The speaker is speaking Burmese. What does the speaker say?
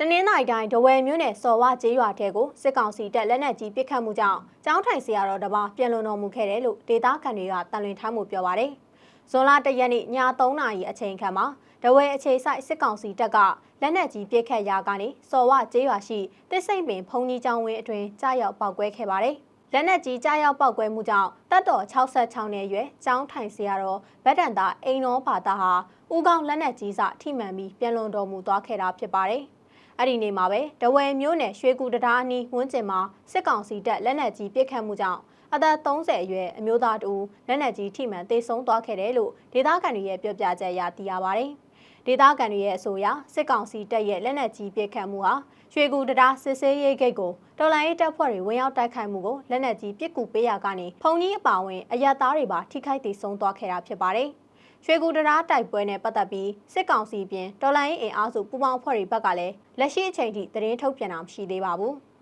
တနင်္သာရီတိုင်းဒဝယ်မြို့နယ်စော်ဝကျေးရွာထဲကိုစစ်ကောင်စီတပ်လက်နက်ကြီးပစ်ခတ်မှုကြောင့်ကျောင်းထိုင်ဆရာတော်တစ်ပါးပြန်လွန်တော်မူခဲ့တယ်လို့ဒေသခံတွေကတန်လွင်ထားမှုပြောပါတယ်။ဇွန်လ၁ရက်နေ့ည3နာရီအချိန်ခန့်မှာဒဝယ်အခြေဆိုင်စစ်ကောင်စီတပ်ကလက်နက်ကြီးပစ်ခတ်ရာကနေစော်ဝကျေးရွာရှိတစ်စိမ့်ပင်ဖုန်ကြီးကျောင်းဝင်းအတွင်းကြားရောက်ပောက်ကွဲခဲ့ပါတယ်။လက်နက်ကြီးကြားရောက်ပောက်ကွဲမှုကြောင့်တပ်တော်66နှစ်အရွယ်ကျောင်းထိုင်ဆရာတော်ဗဒ္ဒန္တာအိမ်တော်ဘာသာဟာဦးကောင်းလက်နက်ကြီးစထိမှန်ပြီးပြန်လွန်တော်မူသွားခဲ့တာဖြစ်ပါတယ်။ အဲ့ဒီနေ့မှာပဲဒဝယ်မြို့နယ်ရွှေကူတံတားအနီးဝန်းကျင်မှာစစ်ကောင်စီတပ်လက်နက်ကြီးပစ်ခတ်မှုကြောင့်အသက်30အရွယ်အမျိုးသားတူလက်နက်ကြီးထိမှန်သေဆုံးသွားခဲ့တယ်လို့ဒေသခံတွေရဲ့ပြောပြချက်အရသိရပါဗျ။ဒေသခံတွေရဲ့အဆိုအရစစ်ကောင်စီတပ်ရဲ့လက်နက်ကြီးပစ်ခတ်မှုဟာရွှေကူတံတားစစ်ဆေးရေးဂိတ်ကိုတော်လိုင်းရေးတပ်ဖွဲ့တွေဝင်ရောက်တိုက်ခိုက်မှုကိုလက်နက်ကြီးပစ်ကူပေးရကနေဖုန်ကြီးအပါအဝင်အရက်သားတွေပါထိခိုက်သေဆုံးသွားခဲ့တာဖြစ်ပါတယ်။ ရွှေကူတရာတိုက်ပွဲနဲ့ပတ်သက်ပြီးစစ်ကောင်စီပြင်တော်လိုင်းရေးအင်အားစုပူးပေါင်းအဖွဲ့တွေဘက်ကလည်းလက်ရှိအချိန်ထိသတင်းထုတ်ပြန်တာမရှိသေးပါဘူး။